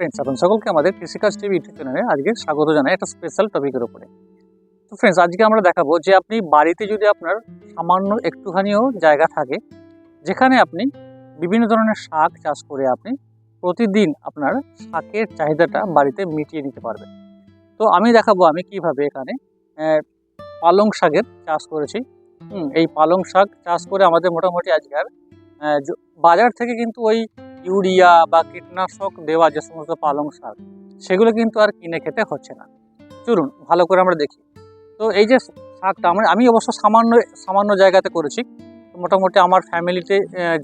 Friends এখন সকলকে আমাদের কৃষিকাজ টিভি ইউটিউব চ্যানেলে আজকে স্বাগত জানাই একটা স্পেশাল টপিকের উপরে। তো ফ্রেন্ডস আজকে আমরা দেখাবো যে আপনি বাড়িতে যদি আপনার সামান্য একটুখানিও জায়গা থাকে যেখানে আপনি বিভিন্ন ধরনের শাক চাষ করে আপনি প্রতিদিন আপনার শাকের চাহিদাটা বাড়িতে মিটিয়ে নিতে পারবেন। তো আমি দেখাবো আমি কীভাবে এখানে পালং শাকের চাষ করেছি। হুম, এই পালং শাক চাষ করে আমাদের মোটামুটি আজকে আর বাজার থেকে কিন্তু ওই ইউরিয়া বা কীটনাশক দেওয়া যে সমস্ত পালং শাক, সেগুলো কিন্তু আর কিনে খেতে হচ্ছে না। চলুন, ভালো করে আমরা দেখি। তো এই যে শাকটা, আমরা, আমি অবশ্য সামান্য সামান্য জায়গাতে করেছি। মোটামুটি আমার ফ্যামিলিতে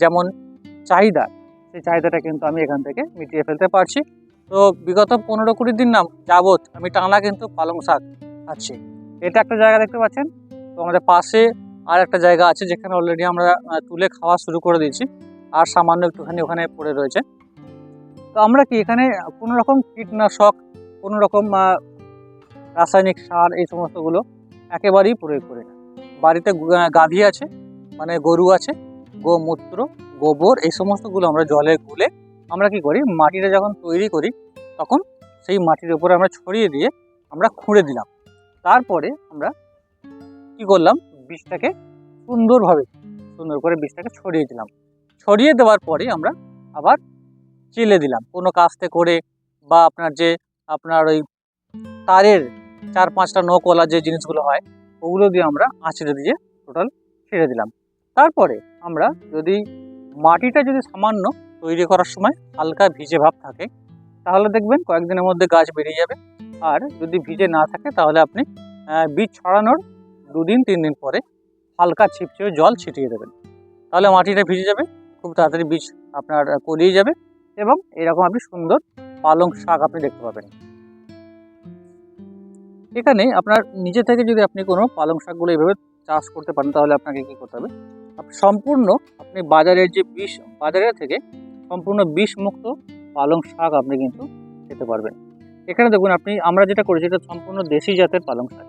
যেমন চাহিদা, সেই চাহিদাটা কিন্তু আমি এখান থেকে মিটিয়ে ফেলতে পারছি। তো বিগত পনেরো কুড়ি দিন নাম যাবত আমি টানা কিন্তু পালং শাক খাচ্ছি। এটা একটা জায়গা দেখতে পাচ্ছেন? তো আমাদের পাশে আর একটা জায়গা আছে, যেখানে অলরেডি আমরা তুলে খাওয়া শুরু করে দিয়েছি। আর সামান্য একটুখানি ওখানে পড়ে রয়েছে। তো আমরা কি এখানে কোনো রকম কীটনাশক, কোনো রকম রাসায়নিক সার এই সমস্তগুলো একেবারেই প্রয়োগ করি না। বাড়িতে গাভী আছে মানে গরু আছে, গোমূত্র, গোবর এই সমস্তগুলো আমরা জলে গুলে আমরা কি করি, মাটিটা যখন তৈরি করি, তখন সেই মাটির উপরে আমরা ছড়িয়ে দিয়ে আমরা খুঁড়ে দিলাম। তারপরে আমরা কি করলাম বীজটাকে সুন্দরভাবে সুন্দর করে বীজটাকে ছড়িয়ে দিলাম। ছড়িয়ে দেওয়ার পরে আমরা আবার চেলে দিলাম। কোনো কাস্তে করে বা আপনার যে আপনার ওই তারের চার পাঁচটা নৌকওয়ালা যে জিনিসগুলো হয়, ওগুলো দিয়ে আমরা আঁচড়ে দিয়ে টোটাল ছেড়ে দিলাম। তারপরে আমরা যদি মাটিটা যদি সামান্য তৈরি করার সময় হালকা ভিজে ভাব থাকে, তাহলে দেখবেন কয়েকদিনের মধ্যে গাছ বেরিয়ে যাবে। আর যদি ভিজে না থাকে, তাহলে আপনি বীজ ছড়ানোর দুদিন, তিন দিন পরে হালকা ছিপছিপে জল ছিটিয়ে দেবেন। তাহলে মাটিটা ভিজে যাবে। খুব তাড়াতাড়ি বীজ আপনার করিয়ে যাবে এবং এরকম আপনি সুন্দর পালং শাক আপনি দেখতে পাবেন। এখানে আপনার নিজে থেকে যদি আপনি কোনো পালং শাকগুলো এইভাবে চাষ করতে পারেন, তাহলে আপনাকে কী করতে হবে? সম্পূর্ণ আপনি বাজারের যে বিষ, বাজারের থেকে সম্পূর্ণ বিষমুক্ত পালং শাক আপনি কিন্তু খেতে পারবেন। এখানে দেখুন আপনি, আমরা যেটা করেছি এটা সম্পূর্ণ দেশি জাতের পালং শাক।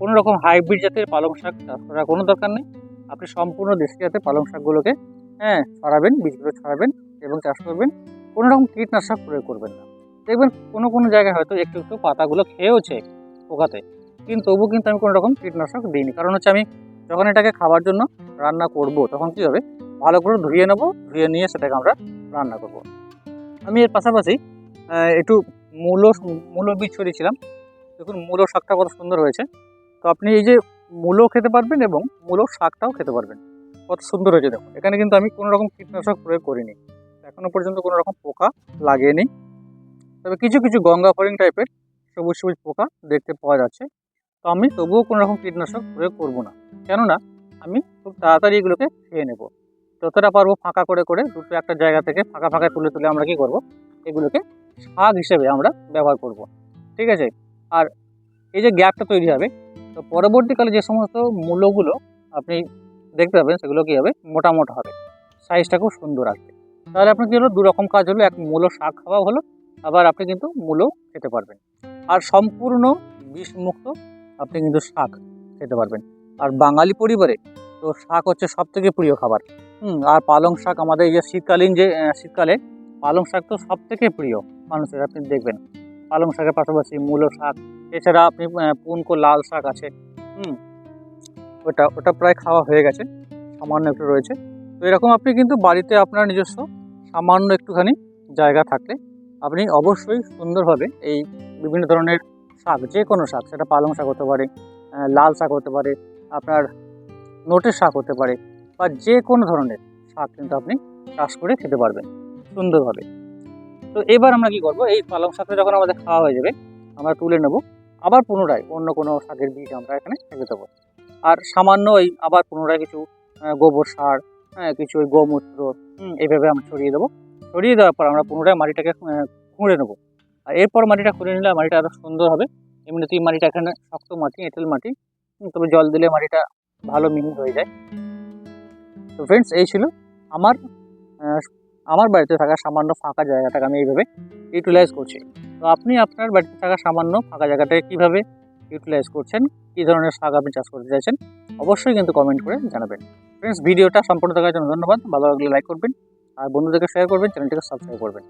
কোনো রকম হাইব্রিড জাতের পালং শাক চাষ করার কোনো দরকার নেই। আপনি সম্পূর্ণ দেশি জাতের পালং শাকগুলোকে হ্যাঁ ছড়াবেন বীজগুলো ছড়াবেন এবং চাষ করবেন। কোনো রকম কীটনাশক প্রয়োগ করবেন না। দেখবেন কোনো কোনো জায়গায় হয়তো একটু একটু পাতাগুলো খেয়েওছে পোকাতে। কিন্তু তবু কিন্তু আমি কোনো রকম কীটনাশক দিইনি। কারণ হচ্ছে আমি যখন এটাকে খাবার জন্য রান্না করব, তখন কী হবে? ভালো করে ধুয়ে নেব, ধুয়ে নিয়ে সেটাকে আমরা রান্না করব। আমি এর পাশাপাশি একটু মূলো মূলো বীজ ছড়িয়েছিলাম। দেখুন, মূলো শাকটা কত সুন্দর হয়েছে। তো আপনি এই যে মূলো খেতে পারবেন এবং মূলো শাকটাও খেতে পারবেন। কত সুন্দর হয়েছে দেখুন। এখানে কিন্তু আমি কোনো রকম কীটনাশক প্রয়োগ করিনি। এখনও পর্যন্ত কোনো রকম পোকা লাগেনি। তবে কিছু কিছু গঙ্গা ফরিং টাইপের সবুজ সবুজ পোকা দেখতে পাওয়া যাচ্ছে। তো আমি তবুও কোনো রকম কীটনাশক প্রয়োগ করব না। কেননা আমি খুব তাড়াতাড়ি এগুলোকে খেয়ে নেব। যতটা পারব ফাঁকা করে করে দুটো একটা জায়গা থেকে ফাঁকা ফাঁকা তুলে তুলে আমরা কি করব? এগুলোকে শাক হিসেবে আমরা ব্যবহার করব। ঠিক আছে? আর এই যে গ্যাপটা তৈরি হবে, তো পরবর্তীকালে যে সমস্ত মূল্যগুলো আপনি দেখতে পাবেন সেগুলো কী হবে? মোটা মোটা হবে। সাইজটা খুব সুন্দর আসবে। তাহলে আপনার কী হলো? দু রকম কাজ হলো। এক মূলো শাক খাওয়া হলো। আবার আপনি কিন্তু মূলো খেতে পারবেন। আর সম্পূর্ণ বিষমুক্ত আপনি কিন্তু শাক খেতে পারবেন। আর বাঙালি পরিবারে তো শাক হচ্ছে সব থেকে প্রিয় খাবার। হুম, আর পালং শাক আমাদের এই যে শীতকালীন যে শীতকালে পালং শাক তো সব থেকে প্রিয় মানুষের, আপনি দেখবেন। পালং শাকের পাশাপাশি মূলো শাক, এছাড়া আপনি পুনকো লাল শাক আছে। হুম ওটা ওটা প্রায় খাওয়া হয়ে গেছে। সামান্য একটু রয়েছে। তো এরকম আপনি কিন্তু বাড়িতে আপনার নিজস্ব সামান্য একটুখানি জায়গা থাকলে আপনি অবশ্যই সুন্দরভাবে এই বিভিন্ন ধরনের শাক, যে কোনো শাক, সেটা পালং শাক হতে পারে লাল শাক হতে পারে, আপনার নোটের শাক হতে পারে, বা যে কোনো ধরনের শাক কিন্তু আপনি চাষ করে খেতে পারবেন সুন্দরভাবে। তো এবার আমরা কি করব, এই পালং শাকটা যখন আমাদের খাওয়া হয়ে যাবে, আমরা তুলে নেব, আবার পুনরায় অন্য কোনো শাকের বীজ আমরা এখানে রেখে দেবো। আর সামান্য ওই আবার পুনরায় কিছু গোবর সার হ্যাঁ কিছু ওই গোমূত্র এইভাবে আমরা ছড়িয়ে দেবো। ছড়িয়ে দেওয়ার পর আমরা পুনরায় মাটিটাকে খুঁড়ে নেব। আর এরপর মাটিটা খুঁড়ে নিলে মাটিটা আরও সুন্দর হবে। এমনিতেই মাটিটা এখানে শক্ত মাটি, এঁটেল মাটি তবে জল দিলে মাটিটা ভালো মিহি হয়ে যায়। তো ফ্রেন্ডস এই ছিল আমার আমার বাড়িতে থাকা সামান্য ফাঁকা জায়গাটাকে আমি এইভাবে ইউটিলাইজ করছি। তো আপনি আপনার বাড়িতে থাকা সামান্য ফাঁকা জায়গাটাকে কীভাবে ইউটিলাইজ করছেন, কী ধরনের শাক আপনি চাষ করতে চাইছেন, অবশ্যই কিন্তু কমেন্ট করে জানাবেন। ফ্রেন্ডস ভিডিওটা সম্পূর্ণ থাকার জন্য ধন্যবাদ। ভালো লাগলে লাইক করবেন, আর বন্ধুদেরকে শেয়ার করবেন চ্যানেলটিকে সাবস্ক্রাইব করবেন।